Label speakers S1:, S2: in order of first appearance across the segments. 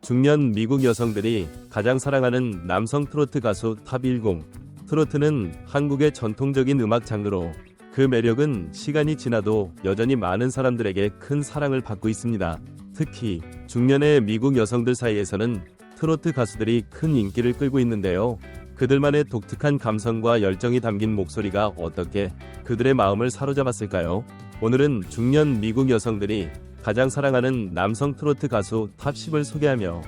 S1: 중년 미국 여성들이 가장 사랑하는 남성 트로트 가수 탑10. 트로트는 한국의 전통적인 음악 장르로 그 매력은 시간이 지나도 여전히 많은 사람들에게 큰 사랑을 받고 있습니다. 특히 중년의 미국 여성들 사이에서는 트로트 가수들이 큰 인기를 끌고 있는데요. 그들만의 독특한 감성과 열정이 담긴 목소리가 어떻게 그들의 마음을 사로잡았을까요? 오늘은 중년 미국 여성들이 가장 사랑하는 남성 트로트 가수 탑10을 소개하며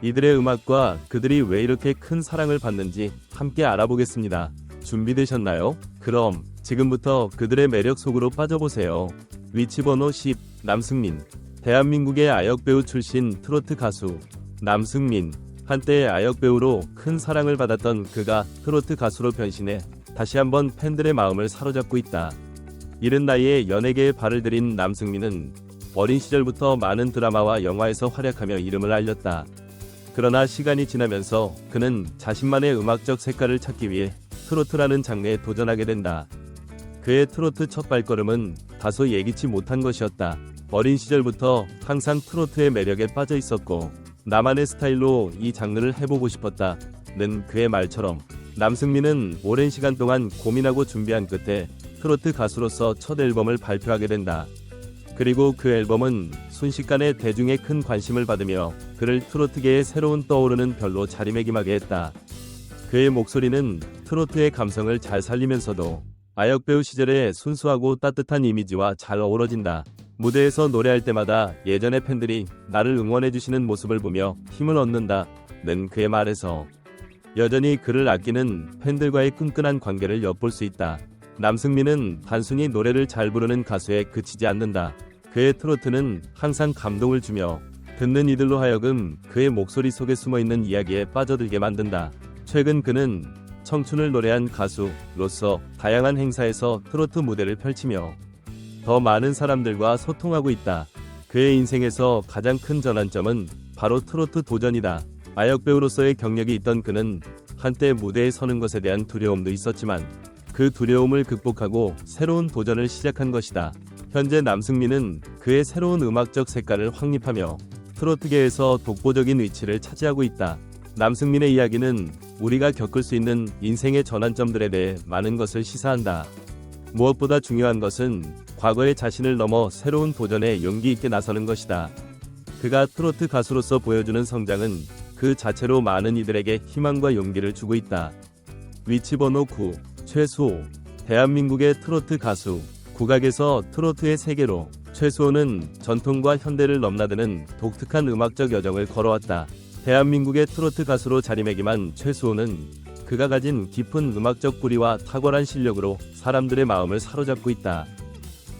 S1: 이들의 음악과 그들이 왜 이렇게 큰 사랑을 받는지 함께 알아보겠습니다. 준비되셨나요? 그럼 지금부터 그들의 매력 속으로 빠져보세요. 위치 번호 10 남승민 대한민국의 아역배우 출신 트로트 가수 남승민 한때 아역배우로 큰 사랑을 받았던 그가 트로트 가수로 변신해 다시 한번 팬들의 마음을 사로잡고 있다. 이른 나이에 연예계에 발을 들인 남승민은 어린 시절부터 많은 드라마와 영화에서 활약하며 이름을 알렸다. 그러나 시간이 지나면서 그는 자신만의 음악적 색깔을 찾기 위해 트로트라는 장르에 도전하게 된다. 그의 트로트 첫 발걸음은 다소 예기치 못한 것이었다. 어린 시절부터 항상 트로트의 매력에 빠져 있었고 나만의 스타일로 이 장르를 해보고 싶었다 는 그의 말처럼 남승민은 오랜 시간 동안 고민하고 준비한 끝에 트로트 가수로서 첫 앨범을 발표하게 된다. 그리고 그 앨범은 순식간에 대중의 큰 관심을 받으며 그를 트로트계의 새로운 떠오르는 별로 자리매김하게 했다. 그의 목소리는 트로트의 감성을 잘 살리면서도 아역배우 시절의 순수하고 따뜻한 이미지와 잘 어우러진다. 무대에서 노래할 때마다 예전의 팬들이 나를 응원해주시는 모습을 보며 힘을 얻는다 는 그의 말에서 여전히 그를 아끼는 팬들과의 끈끈한 관계를 엿볼 수 있다. 남승민은 단순히 노래를 잘 부르는 가수에 그치지 않는다. 그의 트로트는 항상 감동을 주며 듣는 이들로 하여금 그의 목소리 속에 숨어 있는 이야기에 빠져들게 만든다. 최근 그는 청춘을 노래한 가수로서 다양한 행사에서 트로트 무대를 펼치며 더 많은 사람들과 소통하고 있다. 그의 인생에서 가장 큰 전환점은 바로 트로트 도전이다. 아역 배우로서의 경력이 있던 그는 한때 무대에 서는 것에 대한 두려움도 있었지만 그 두려움을 극복하고 새로운 도전을 시작한 것이다. 현재 남승민은 그의 새로운 음악적 색깔을 확립하며 트로트계에서 독보적인 위치를 차지하고 있다. 남승민의 이야기는 우리가 겪을 수 있는 인생의 전환점들에 대해 많은 것을 시사한다. 무엇보다 중요한 것은 과거의 자신을 넘어 새로운 도전에 용기 있게 나서는 것이다. 그가 트로트 가수로서 보여주는 성장은 그 자체로 많은 이들에게 희망과 용기를 주고 있다. 위치 번호 9 최수호 대한민국의 트로트 가수 국악에서 트로트의 세계로 최수호는 전통과 현대를 넘나드는 독특한 음악적 여정을 걸어왔다. 대한민국의 트로트 가수로 자리매김한 최수호는 그가 가진 깊은 음악적 뿌리와 탁월한 실력으로 사람들의 마음을 사로잡고 있다.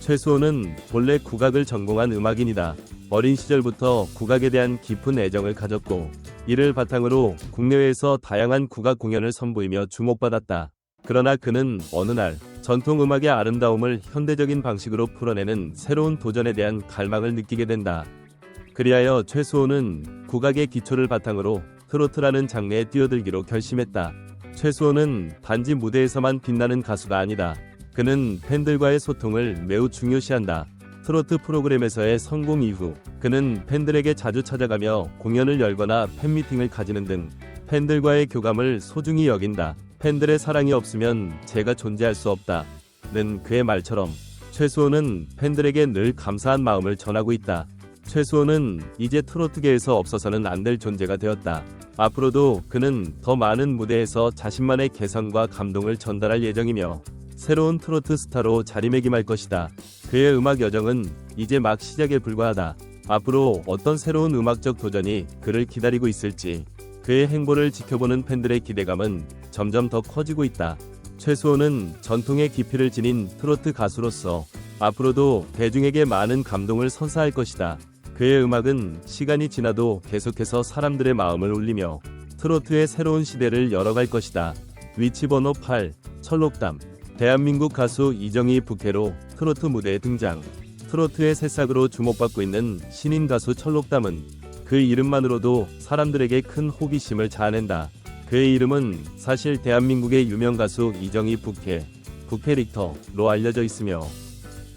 S1: 최수호는 본래 국악을 전공한 음악인이다. 어린 시절부터 국악에 대한 깊은 애정을 가졌고 이를 바탕으로 국내외에서 다양한 국악 공연을 선보이며 주목받았다. 그러나 그는 어느 날 전통 음악의 아름다움을 현대적인 방식으로 풀어내는 새로운 도전에 대한 갈망을 느끼게 된다. 그리하여 최수호는 국악의 기초를 바탕으로 트로트라는 장르에 뛰어들기로 결심했다. 최수호는 단지 무대에서만 빛나는 가수가 아니다. 그는 팬들과의 소통을 매우 중요시한다. 트로트 프로그램에서의 성공 이후 그는 팬들에게 자주 찾아가며 공연을 열거나 팬미팅을 가지는 등 팬들과의 교감을 소중히 여긴다. 팬들의 사랑이 없으면 제가 존재할 수 없다. 는 그의 말처럼 최수호는 팬들에게 늘 감사한 마음을 전하고 있다. 최수호는 이제 트로트계에서 없어서는 안 될 존재가 되었다. 앞으로도 그는 더 많은 무대에서 자신만의 개성과 감동을 전달할 예정이며 새로운 트로트 스타로 자리매김할 것이다. 그의 음악 여정은 이제 막 시작에 불과하다. 앞으로 어떤 새로운 음악적 도전이 그를 기다리고 있을지 그의 행보를 지켜보는 팬들의 기대감은 점점 더 커지고 있다. 최수호는 전통의 깊이를 지닌 트로트 가수로서 앞으로도 대중에게 많은 감동을 선사할 것이다. 그의 음악은 시간이 지나도 계속해서 사람들의 마음을 울리며 트로트의 새로운 시대를 열어갈 것이다. 위치 번호 8 철록담 대한민국 가수 이정희 부캐로 트로트 무대에 등장. 트로트의 새싹으로 주목받고 있는 신인 가수 철록담은 그 이름만으로도 사람들에게 큰 호기심을 자아낸다. 그의 이름은 사실 대한민국의 유명 가수 이정희 부캐, 부캐 릭터로 알려져 있으며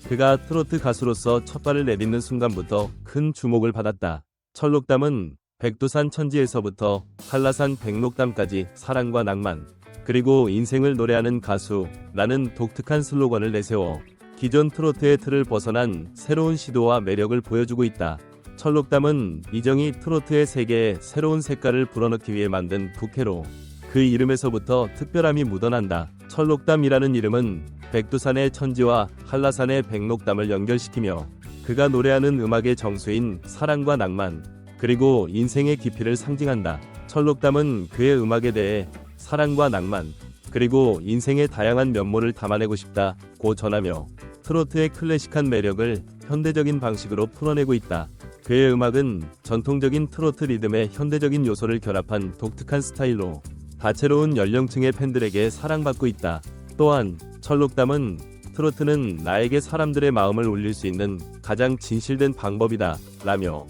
S1: 그가 트로트 가수로서 첫 발을 내딛는 순간부터 큰 주목을 받았다. 철록담은 백두산 천지에서부터 한라산 백록담까지 사랑과 낭만, 그리고 인생을 노래하는 가수라는 독특한 슬로건을 내세워 기존 트로트의 틀을 벗어난 새로운 시도와 매력을 보여주고 있다. 철록담은 이정희 트로트의 세계에 새로운 색깔을 불어넣기 위해 만든 부캐로 그 이름에서부터 특별함이 묻어난다. 철록담이라는 이름은 백두산의 천지와 한라산의 백록담을 연결시키며 그가 노래하는 음악의 정수인 사랑과 낭만 그리고 인생의 깊이를 상징한다. 철록담은 그의 음악에 대해 사랑과 낭만 그리고 인생의 다양한 면모를 담아내고 싶다고 전하며 트로트의 클래식한 매력을 현대적인 방식으로 풀어내고 있다. 그의 음악은 전통적인 트로트 리듬의 현대적인 요소를 결합한 독특한 스타일로 다채로운 연령층의 팬들에게 사랑받고 있다. 또한 철록담은 트로트는 나에게 사람들의 마음을 울릴 수 있는 가장 진실된 방법이다. 라며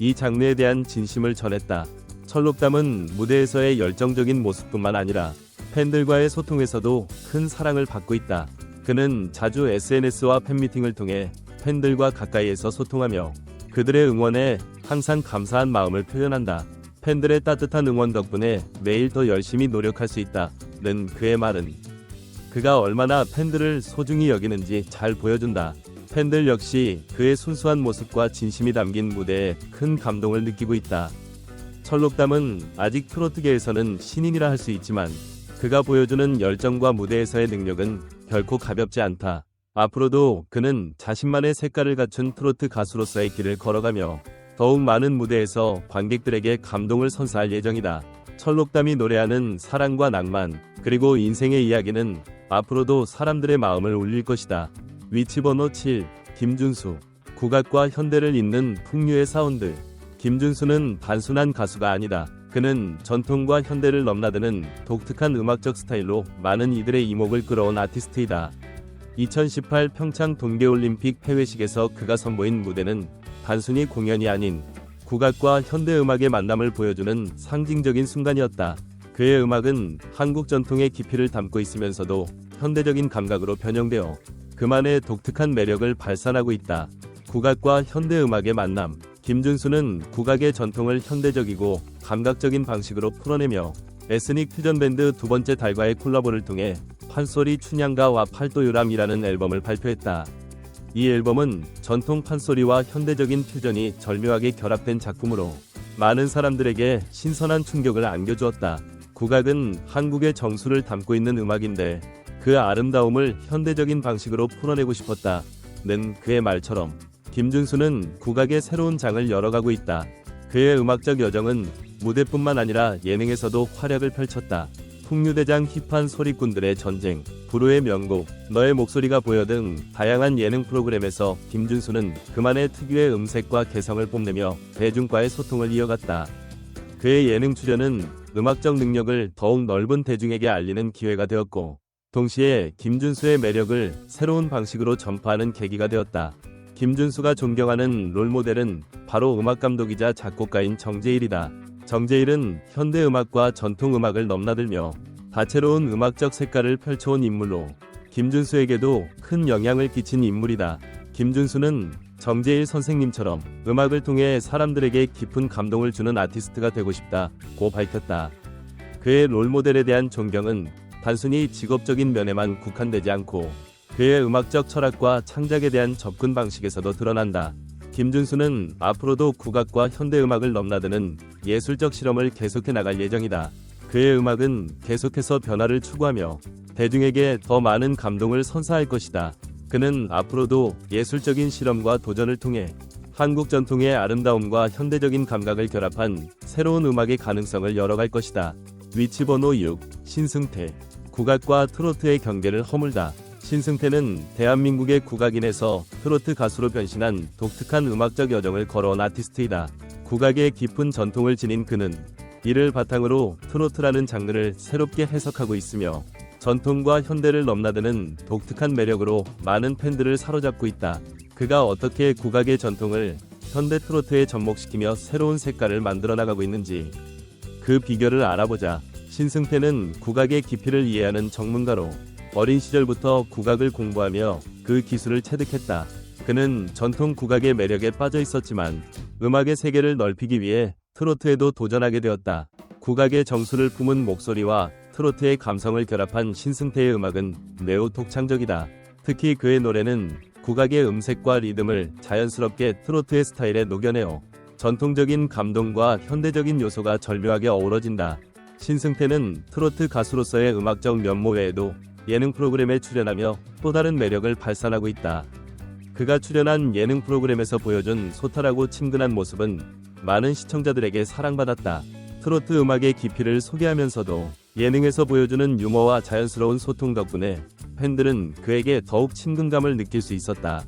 S1: 이 장르에 대한 진심을 전했다. 철록담은 무대에서의 열정적인 모습뿐만 아니라 팬들과의 소통에서도 큰 사랑을 받고 있다. 그는 자주 SNS와 팬미팅을 통해 팬들과 가까이에서 소통하며 그들의 응원에 항상 감사한 마음을 표현한다. 팬들의 따뜻한 응원 덕분에 매일 더 열심히 노력할 수 있다는 그의 말은 그가 얼마나 팬들을 소중히 여기는지 잘 보여준다. 팬들 역시 그의 순수한 모습과 진심이 담긴 무대에 큰 감동을 느끼고 있다. 철록담은 아직 트로트계에서는 신인이라 할 수 있지만 그가 보여주는 열정과 무대에서의 능력은 결코 가볍지 않다. 앞으로도 그는 자신만의 색깔을 갖춘 트로트 가수로서의 길을 걸어가며 더욱 많은 무대에서 관객들에게 감동을 선사할 예정이다. 철록담이 노래하는 사랑과 낭만, 그리고 인생의 이야기는 앞으로도 사람들의 마음을 울릴 것이다. 위치 번호 7, 김준수. 국악과 현대를 잇는 풍류의 사운드. 김준수는 단순한 가수가 아니다. 그는 전통과 현대를 넘나드는 독특한 음악적 스타일로 많은 이들의 이목을 끌어온 아티스트이다. 2018 평창 동계올림픽 폐회식에서 그가 선보인 무대는 단순히 공연이 아닌 국악과 현대음악의 만남을 보여주는 상징적인 순간이었다. 그의 음악은 한국 전통의 깊이를 담고 있으면서도 현대적인 감각으로 변형되어 그만의 독특한 매력을 발산하고 있다. 국악과 현대음악의 만남. 김준수는 국악의 전통을 현대적이고 감각적인 방식으로 풀어내며 에스닉 퓨전 밴드 두 번째 달과의 콜라보를 통해 판소리 춘향가와 팔도유람이라는 앨범을 발표했다. 이 앨범은 전통 판소리와 현대적인 퓨전이 절묘하게 결합된 작품으로 많은 사람들에게 신선한 충격을 안겨주었다. 국악은 한국의 정수를 담고 있는 음악인데 그 아름다움을 현대적인 방식으로 풀어내고 싶었다 는 그의 말처럼 김준수는 국악의 새로운 장을 열어가고 있다. 그의 음악적 여정은 무대뿐만 아니라 예능에서도 활약을 펼쳤다. 풍류대장 힙한 소리꾼들의 전쟁, 불후의 명곡, 너의 목소리가 보여 등 다양한 예능 프로그램에서 김준수는 그만의 특유의 음색과 개성을 뽐내며 대중과의 소통을 이어갔다. 그의 예능 출연은 음악적 능력을 더욱 넓은 대중에게 알리는 기회가 되었고, 동시에 김준수의 매력을 새로운 방식으로 전파하는 계기가 되었다. 김준수가 존경하는 롤모델은 바로 음악감독이자 작곡가인 정재일이다. 정재일은 현대 음악과 전통 음악을 넘나들며 다채로운 음악적 색깔을 펼쳐온 인물로 김준수에게도 큰 영향을 끼친 인물이다. 김준수는 정재일 선생님처럼 음악을 통해 사람들에게 깊은 감동을 주는 아티스트가 되고 싶다고 밝혔다. 그의 롤모델에 대한 존경은 단순히 직업적인 면에만 국한되지 않고 그의 음악적 철학과 창작에 대한 접근 방식에서도 드러난다. 김준수는 앞으로도 국악과 현대음악을 넘나드는 예술적 실험을 계속해 나갈 예정이다. 그의 음악은 계속해서 변화를 추구하며 대중에게 더 많은 감동을 선사할 것이다. 그는 앞으로도 예술적인 실험과 도전을 통해 한국 전통의 아름다움과 현대적인 감각을 결합한 새로운 음악의 가능성을 열어갈 것이다. 위치 번호 6. 신승태. 국악과 트로트의 경계를 허물다. 신승태는 대한민국의 국악인에서 트로트 가수로 변신한 독특한 음악적 여정을 걸어온 아티스트이다. 국악의 깊은 전통을 지닌 그는 이를 바탕으로 트로트라는 장르를 새롭게 해석하고 있으며 전통과 현대를 넘나드는 독특한 매력으로 많은 팬들을 사로잡고 있다. 그가 어떻게 국악의 전통을 현대 트로트에 접목시키며 새로운 색깔을 만들어 나가고 있는지 그 비결을 알아보자. 신승태는 국악의 깊이를 이해하는 전문가로 어린 시절부터 국악을 공부하며 그 기술을 체득했다. 그는 전통 국악의 매력에 빠져 있었지만 음악의 세계를 넓히기 위해 트로트에도 도전하게 되었다. 국악의 정수를 품은 목소리와 트로트의 감성을 결합한 신승태의 음악은 매우 독창적이다. 특히 그의 노래는 국악의 음색과 리듬을 자연스럽게 트로트의 스타일에 녹여내어 전통적인 감동과 현대적인 요소가 절묘하게 어우러진다. 신승태는 트로트 가수로서의 음악적 면모 외에도 예능 프로그램에 출연하며 또 다른 매력을 발산하고 있다. 그가 출연한 예능 프로그램에서 보여준 소탈하고 친근한 모습은 많은 시청자들에게 사랑받았다. 트로트 음악의 깊이를 소개하면서도 예능에서 보여주는 유머와 자연스러운 소통 덕분에 팬들은 그에게 더욱 친근감을 느낄 수 있었다.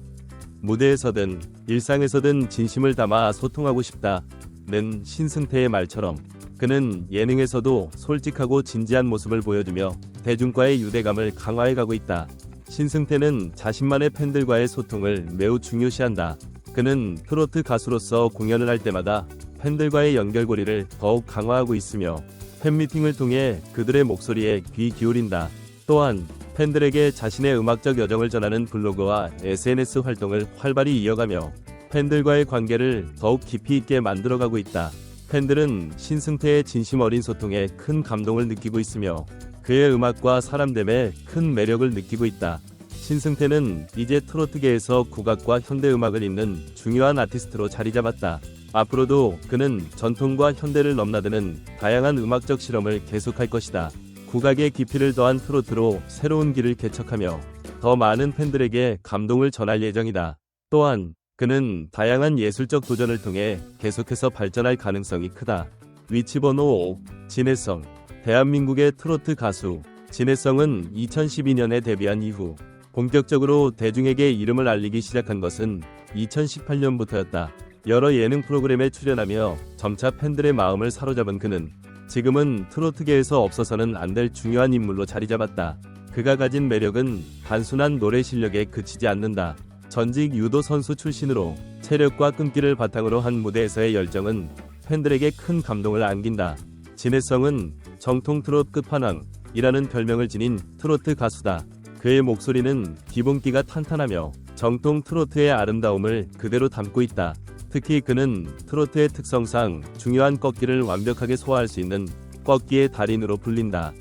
S1: 무대에서든 일상에서든 진심을 담아 소통하고 싶다 는 신승태의 말처럼 그는 예능에서도 솔직하고 진지한 모습을 보여주며 대중과의 유대감을 강화해 가고 있다. 신승태는 자신만의 팬들과의 소통을 매우 중요시한다. 그는 트로트 가수로서 공연을 할 때마다 팬들과의 연결고리를 더욱 강화하고 있으며 팬미팅을 통해 그들의 목소리에 귀 기울인다. 또한 팬들에게 자신의 음악적 여정을 전하는 블로그와 SNS 활동을 활발히 이어가며 팬들과의 관계를 더욱 깊이 있게 만들어가고 있다. 팬들은 신승태의 진심 어린 소통에 큰 감동을 느끼고 있으며 그의 음악과 사람됨에 큰 매력을 느끼고 있다. 신승태는 이제 트로트계에서 국악과 현대음악을 잇는 중요한 아티스트로 자리 잡았다. 앞으로도 그는 전통과 현대를 넘나드는 다양한 음악적 실험을 계속할 것이다. 국악의 깊이를 더한 트로트로 새로운 길을 개척하며 더 많은 팬들에게 감동을 전할 예정이다. 또한 그는 다양한 예술적 도전을 통해 계속해서 발전할 가능성이 크다. 위치번호 5. 진해성 대한민국의 트로트 가수 진해성은 2012년에 데뷔한 이후 본격적으로 대중에게 이름을 알리기 시작한 것은 2018년부터였다. 여러 예능 프로그램에 출연하며 점차 팬들의 마음을 사로잡은 그는 지금은 트로트계에서 없어서는 안 될 중요한 인물로 자리 잡았다. 그가 가진 매력은 단순한 노래 실력에 그치지 않는다. 전직 유도 선수 출신으로 체력과 끈기를 바탕으로 한 무대에서의 열정은 팬들에게 큰 감동을 안긴다. 진해성은 정통 트롯 끝판왕이라는 별명을 지닌 트로트 가수다. 그의 목소리는 기본기가 탄탄하며 정통 트로트의 아름다움을 그대로 담고 있다. 특히 그는 트로트의 특성상 중요한 꺾기를 완벽하게 소화할 수 있는 꺾기의 달인으로 불린다.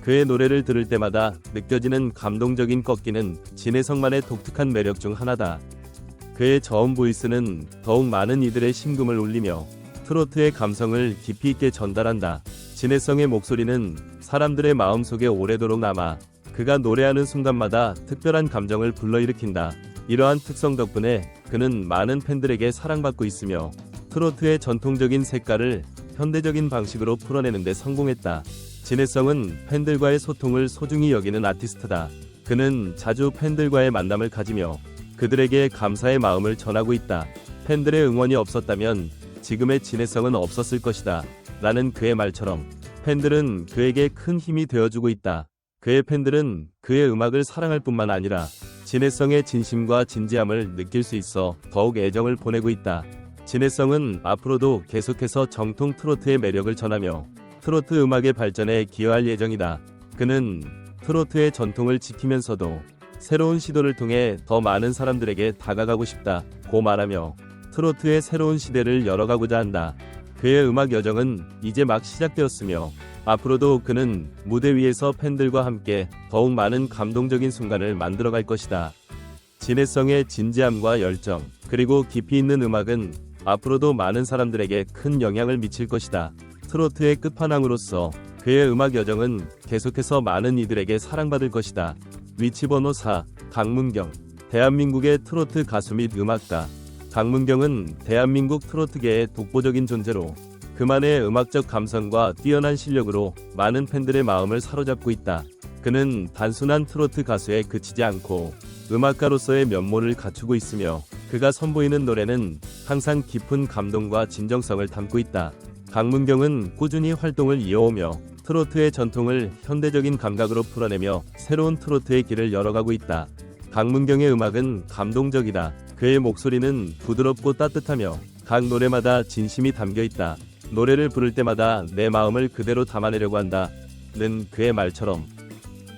S1: 그의 노래를 들을 때마다 느껴지는 감동적인 꺾기는 진해성만의 독특한 매력 중 하나다. 그의 저음 보이스는 더욱 많은 이들의 심금을 울리며 트로트의 감성을 깊이 있게 전달한다. 진해성의 목소리는 사람들의 마음속에 오래도록 남아 그가 노래하는 순간마다 특별한 감정을 불러일으킨다. 이러한 특성 덕분에 그는 많은 팬들에게 사랑받고 있으며 트로트의 전통적인 색깔을 현대적인 방식으로 풀어내는 데 성공했다. 진해성은 팬들과의 소통을 소중히 여기는 아티스트다. 그는 자주 팬들과의 만남을 가지며 그들에게 감사의 마음을 전하고 있다. 팬들의 응원이 없었다면 지금의 진해성은 없었을 것이다. 라는 그의 말처럼 팬들은 그에게 큰 힘이 되어주고 있다. 그의 팬들은 그의 음악을 사랑할 뿐만 아니라 진해성의 진심과 진지함을 느낄 수 있어 더욱 애정을 보내고 있다. 진해성은 앞으로도 계속해서 정통 트로트의 매력을 전하며 트로트 음악의 발전에 기여할 예정이다. 그는 트로트의 전통을 지키면서도 새로운 시도를 통해 더 많은 사람들에게 다가가고 싶다 고 말하며 트로트의 새로운 시대를 열어가고자 한다. 그의 음악 여정은 이제 막 시작되었으며 앞으로도 그는 무대 위에서 팬들과 함께 더욱 많은 감동적인 순간을 만들어갈 것이다. 진해성의 진지함과 열정, 그리고 깊이 있는 음악은 앞으로도 많은 사람들에게 큰 영향을 미칠 것이다. 트로트의 끝판왕으로서 그의 음악 여정은 계속해서 많은 이들에게 사랑받을 것이다. 위치번호 4. 강문경 대한민국의 트로트 가수 및 음악가 강문경은 대한민국 트로트계의 독보적인 존재로 그만의 음악적 감성과 뛰어난 실력으로 많은 팬들의 마음을 사로잡고 있다. 그는 단순한 트로트 가수에 그치지 않고 음악가로서의 면모를 갖추고 있으며 그가 선보이는 노래는 항상 깊은 감동과 진정성을 담고 있다. 강문경은 꾸준히 활동을 이어오며 트로트의 전통을 현대적인 감각으로 풀어내며 새로운 트로트의 길을 열어가고 있다. 강문경의 음악은 감동적이다. 그의 목소리는 부드럽고 따뜻하며 각 노래마다 진심이 담겨 있다. 노래를 부를 때마다 내 마음을 그대로 담아내려고 한다. 는 그의 말처럼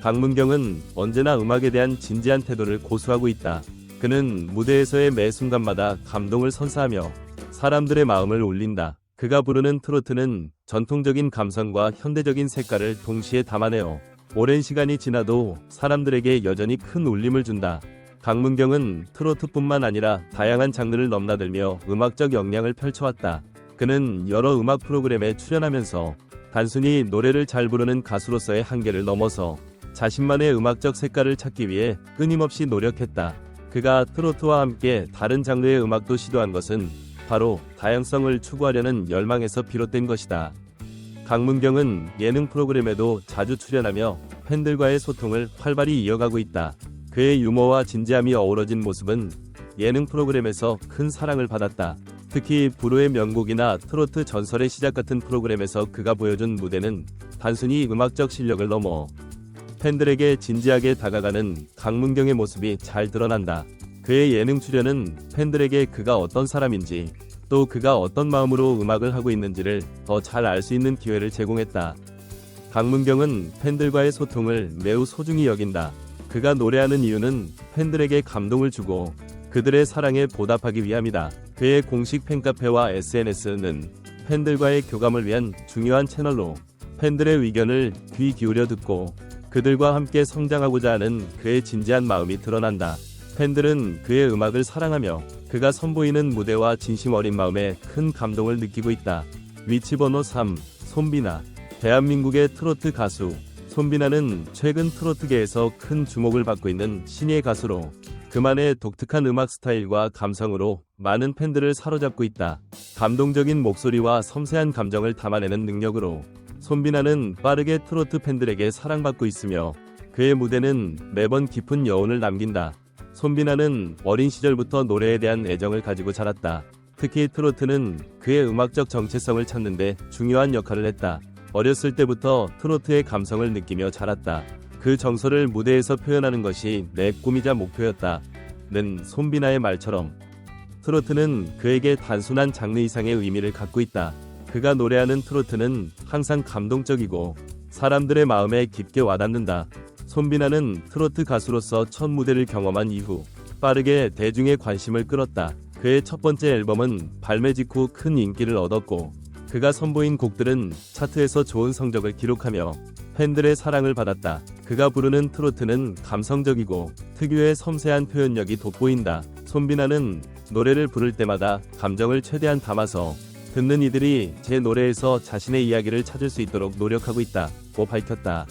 S1: 강문경은 언제나 음악에 대한 진지한 태도를 고수하고 있다. 그는 무대에서의 매 순간마다 감동을 선사하며 사람들의 마음을 울린다. 그가 부르는 트로트는 전통적인 감성과 현대적인 색깔을 동시에 담아내어 오랜 시간이 지나도 사람들에게 여전히 큰 울림을 준다. 강문경은 트로트뿐만 아니라 다양한 장르를 넘나들며 음악적 역량을 펼쳐왔다. 그는 여러 음악 프로그램에 출연하면서 단순히 노래를 잘 부르는 가수로서의 한계를 넘어서 자신만의 음악적 색깔을 찾기 위해 끊임없이 노력했다. 그가 트로트와 함께 다른 장르의 음악도 시도한 것은 바로 다양성을 추구하려는 열망에서 비롯된 것이다. 강문경은 예능 프로그램에도 자주 출연하며 팬들과의 소통을 활발히 이어가고 있다. 그의 유머와 진지함이 어우러진 모습은 예능 프로그램에서 큰 사랑을 받았다. 특히 불후의 명곡이나 트로트 전설의 시작 같은 프로그램에서 그가 보여준 무대는 단순히 음악적 실력을 넘어 팬들에게 진지하게 다가가는 강문경의 모습이 잘 드러난다. 그의 예능 출연은 팬들에게 그가 어떤 사람인지 또 그가 어떤 마음으로 음악을 하고 있는지를 더 잘 알 수 있는 기회를 제공했다. 강문경은 팬들과의 소통을 매우 소중히 여긴다. 그가 노래하는 이유는 팬들에게 감동을 주고 그들의 사랑에 보답하기 위함이다. 그의 공식 팬카페와 SNS는 팬들과의 교감을 위한 중요한 채널로 팬들의 의견을 귀 기울여 듣고 그들과 함께 성장하고자 하는 그의 진지한 마음이 드러난다. 팬들은 그의 음악을 사랑하며 그가 선보이는 무대와 진심 어린 마음에 큰 감동을 느끼고 있다. 위치 번호 3. 손비나. 대한민국의 트로트 가수. 손비나는 최근 트로트계에서 큰 주목을 받고 있는 신예 가수로 그만의 독특한 음악 스타일과 감성으로 많은 팬들을 사로잡고 있다. 감동적인 목소리와 섬세한 감정을 담아내는 능력으로 손비나는 빠르게 트로트 팬들에게 사랑받고 있으며 그의 무대는 매번 깊은 여운을 남긴다. 손비나는 어린 시절부터 노래에 대한 애정을 가지고 자랐다. 특히 트로트는 그의 음악적 정체성을 찾는데 중요한 역할을 했다. 어렸을 때부터 트로트의 감성을 느끼며 자랐다. 그 정서를 무대에서 표현하는 것이 내 꿈이자 목표였다. 는 손비나의 말처럼 트로트는 그에게 단순한 장르 이상의 의미를 갖고 있다. 그가 노래하는 트로트는 항상 감동적이고 사람들의 마음에 깊게 와닿는다. 손비나는 트로트 가수로서 첫 무대를 경험한 이후 빠르게 대중의 관심을 끌었다. 그의 첫 번째 앨범은 발매 직후 큰 인기를 얻었고 그가 선보인 곡들은 차트에서 좋은 성적을 기록하며 팬들의 사랑을 받았다. 그가 부르는 트로트는 감성적이고 특유의 섬세한 표현력이 돋보인다. 손비나는 노래를 부를 때마다 감정을 최대한 담아서 듣는 이들이 제 노래에서 자신의 이야기를 찾을 수 있도록 노력하고 있다고 밝혔다.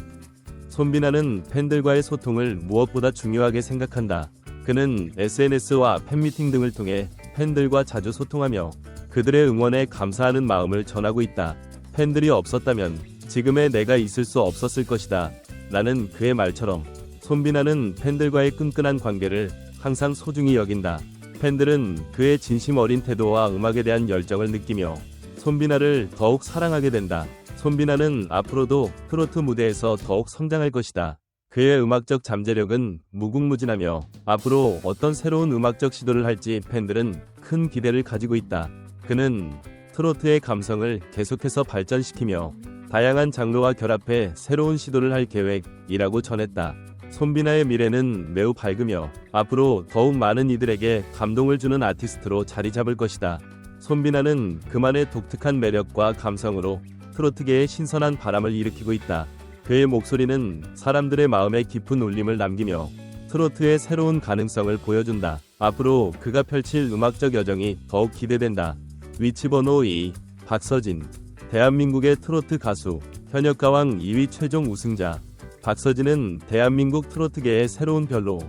S1: 손비나는 팬들과의 소통을 무엇보다 중요하게 생각한다. 그는 SNS와 팬미팅 등을 통해 팬들과 자주 소통하며 그들의 응원에 감사하는 마음을 전하고 있다. 팬들이 없었다면 지금의 내가 있을 수 없었을 것이다. 라는 그의 말처럼 손비나는 팬들과의 끈끈한 관계를 항상 소중히 여긴다. 팬들은 그의 진심 어린 태도와 음악에 대한 열정을 느끼며 손비나를 더욱 사랑하게 된다. 손비나는 앞으로도 트로트 무대에서 더욱 성장할 것이다. 그의 음악적 잠재력은 무궁무진하며 앞으로 어떤 새로운 음악적 시도를 할지 팬들은 큰 기대를 가지고 있다. 그는 트로트의 감성을 계속해서 발전시키며 다양한 장르와 결합해 새로운 시도를 할 계획이라고 전했다. 손비나의 미래는 매우 밝으며 앞으로 더욱 많은 이들에게 감동을 주는 아티스트로 자리 잡을 것이다. 손비나는 그만의 독특한 매력과 감성으로 트로트계에 신선한 바람을 일으키고 있다. 그의 목소리는 사람들의 마음에 깊은 울림을 남기며 트로트의 새로운 가능성을 보여준다. 앞으로 그가 펼칠 음악적 여정이 더욱 기대된다. 위치 번호 2. 박서진. 대한민국의 트로트 가수, 현역 가왕 2위 최종 우승자. 박서진은 대한민국 트로트계의 새로운 별로.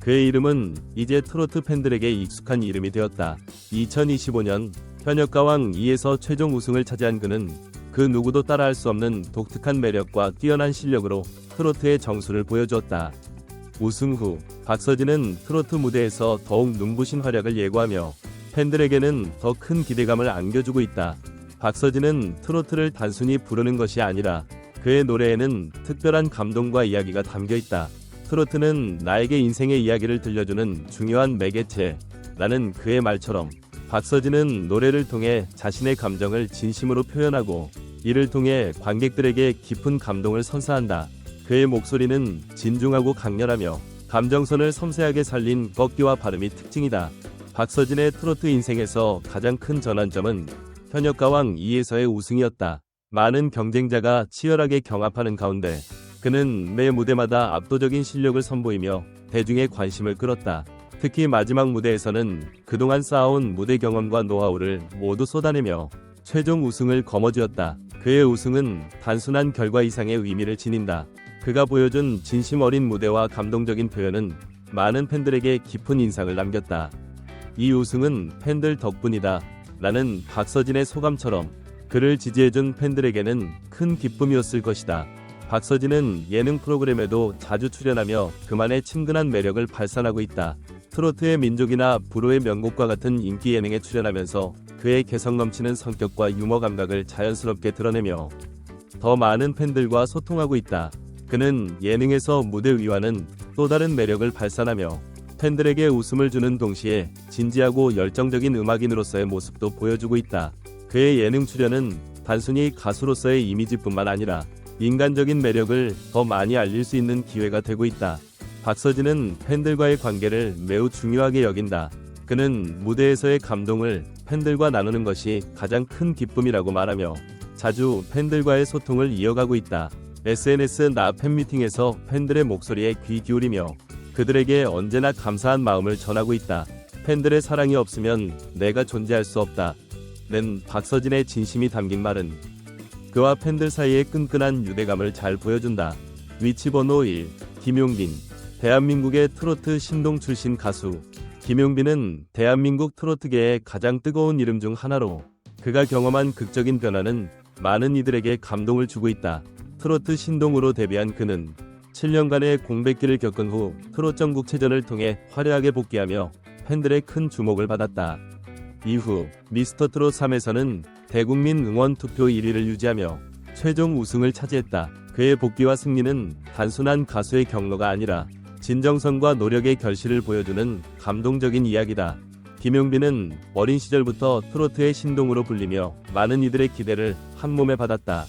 S1: 그의 이름은 이제 트로트 팬들에게 익숙한 이름이 되었다. 2025년 현역 가왕 2에서 최종 우승을 차지한 그는 그 누구도 따라할 수 없는 독특한 매력과 뛰어난 실력으로 트로트의 정수를 보여주었다. 우승 후 박서진은 트로트 무대에서 더욱 눈부신 활약을 예고하며 팬들에게는 더 큰 기대감을 안겨주고 있다. 박서진은 트로트를 단순히 부르는 것이 아니라 그의 노래에는 특별한 감동과 이야기가 담겨 있다. 트로트는 나에게 인생의 이야기를 들려주는 중요한 매개체. 라는 그의 말처럼 박서진은 노래를 통해 자신의 감정을 진심으로 표현하고 이를 통해 관객들에게 깊은 감동을 선사한다. 그의 목소리는 진중하고 강렬하며 감정선을 섬세하게 살린 꺾기와 발음이 특징이다. 박서진의 트로트 인생에서 가장 큰 전환점은 현역 가왕 2에서의 우승이었다. 많은 경쟁자가 치열하게 경합하는 가운데 그는 매 무대마다 압도적인 실력을 선보이며 대중의 관심을 끌었다. 특히 마지막 무대에서는 그동안 쌓아온 무대 경험과 노하우를 모두 쏟아내며 최종 우승을 거머쥐었다. 그의 우승은 단순한 결과 이상의 의미를 지닌다. 그가 보여준 진심 어린 무대와 감동적인 표현은 많은 팬들에게 깊은 인상을 남겼다. 이 우승은 팬들 덕분이다. 라는 박서진의 소감처럼 그를 지지해준 팬들에게는 큰 기쁨이었을 것이다. 박서진은 예능 프로그램에도 자주 출연하며 그만의 친근한 매력을 발산하고 있다. 트로트의 민족이나 불후의 명곡과 같은 인기 예능에 출연하면서 그의 개성 넘치는 성격과 유머 감각을 자연스럽게 드러내며 더 많은 팬들과 소통하고 있다. 그는 예능에서 무대 위와는 또 다른 매력을 발산하며 팬들에게 웃음을 주는 동시에 진지하고 열정적인 음악인으로서의 모습도 보여주고 있다. 그의 예능 출연은 단순히 가수로서의 이미지뿐만 아니라 인간적인 매력을 더 많이 알릴 수 있는 기회가 되고 있다. 박서진은 팬들과의 관계를 매우 중요하게 여긴다. 그는 무대에서의 감동을 팬들과 나누는 것이 가장 큰 기쁨이라고 말하며 자주 팬들과의 소통을 이어가고 있다. SNS 나 팬미팅에서 팬들의 목소리에 귀 기울이며 그들에게 언제나 감사한 마음을 전하고 있다. 팬들의 사랑이 없으면 내가 존재할 수 없다. 는 박서진의 진심이 담긴 말은 그와 팬들 사이의 끈끈한 유대감을 잘 보여준다. 위치 번호 1. 김용빈. 대한민국의 트로트 신동 출신 가수. 김용빈은 대한민국 트로트계의 가장 뜨거운 이름 중 하나로 그가 경험한 극적인 변화는 많은 이들에게 감동을 주고 있다. 트로트 신동으로 데뷔한 그는 7년간의 공백기를 겪은 후 트롯 전국체전을 통해 화려하게 복귀하며 팬들의 큰 주목을 받았다. 이후 미스터 트롯 3에서는 대국민 응원 투표 1위를 유지하며 최종 우승을 차지했다. 그의 복귀와 승리는 단순한 가수의 경로가 아니라 진정성과 노력의 결실을 보여주는 감동적인 이야기다. 김용빈은 어린 시절부터 트로트의 신동으로 불리며 많은 이들의 기대를 한 몸에 받았다.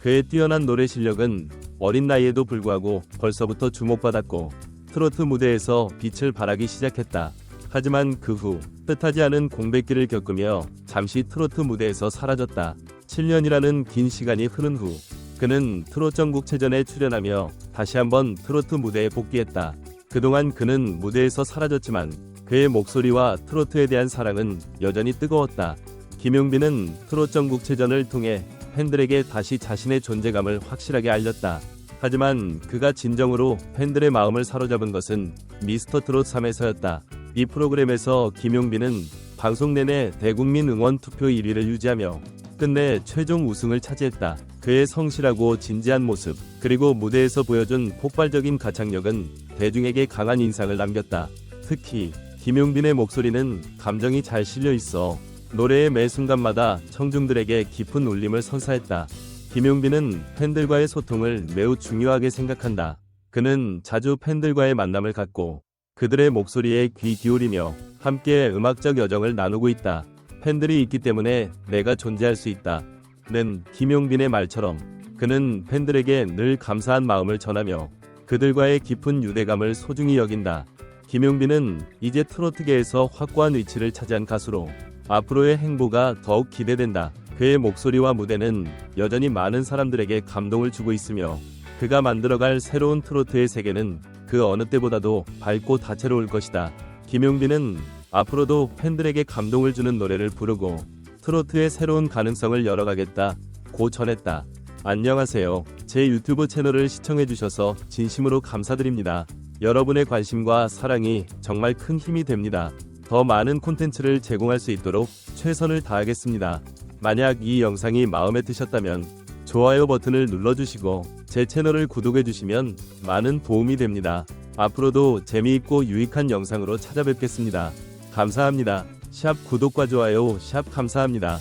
S1: 그의 뛰어난 노래 실력은 어린 나이에도 불구하고 벌써부터 주목받았고 트로트 무대에서 빛을 발하기 시작했다. 하지만 그 후 뜻하지 않은 공백기를 겪으며 잠시 트로트 무대에서 사라졌다. 7년이라는 긴 시간이 흐른 후 그는 트롯 전국체전에 출연하며 다시 한번 트로트 무대에 복귀했다. 그동안 그는 무대에서 사라졌지만 그의 목소리와 트로트에 대한 사랑은 여전히 뜨거웠다. 김용빈은 트롯 전국체전을 통해 팬들에게 다시 자신의 존재감을 확실하게 알렸다. 하지만 그가 진정으로 팬들의 마음을 사로잡은 것은 미스터 트롯 3에서였다. 이 프로그램에서 김용빈은 방송 내내 대국민 응원 투표 1위를 유지하며 끝내 최종 우승을 차지했다. 그의 성실하고 진지한 모습, 그리고 무대에서 보여준 폭발적인 가창력은 대중에게 강한 인상을 남겼다. 특히 김용빈의 목소리는 감정이 잘 실려 있어 노래의 매 순간마다 청중들에게 깊은 울림을 선사했다. 김용빈은 팬들과의 소통을 매우 중요하게 생각한다. 그는 자주 팬들과의 만남을 갖고 그들의 목소리에 귀 기울이며 함께 음악적 여정을 나누고 있다. 팬들이 있기 때문에 내가 존재할 수 있다. 는 김용빈의 말처럼 그는 팬들에게 늘 감사한 마음을 전하며 그들과의 깊은 유대감을 소중히 여긴다. 김용빈은 이제 트로트계에서 확고한 위치를 차지한 가수로 앞으로의 행보가 더욱 기대된다. 그의 목소리와 무대는 여전히 많은 사람들에게 감동을 주고 있으며 그가 만들어갈 새로운 트로트의 세계는 그 어느 때보다도 밝고 다채로울 것이다. 김용빈은 앞으로도 팬들에게 감동을 주는 노래를 부르고 트로트의 새로운 가능성을 열어가겠다. 고 전했다. 안녕하세요. 제 유튜브 채널을 시청해주셔서 진심으로 감사드립니다. 여러분의 관심과 사랑이 정말 큰 힘이 됩니다. 더 많은 콘텐츠를 제공할 수 있도록 최선을 다하겠습니다. 만약 이 영상이 마음에 드셨다면 좋아요 버튼을 눌러주시고 제 채널을 구독해주시면 많은 도움이 됩니다. 앞으로도 재미있고 유익한 영상으로 찾아뵙겠습니다. 감사합니다. 샵 구독과 좋아요 샵 감사합니다.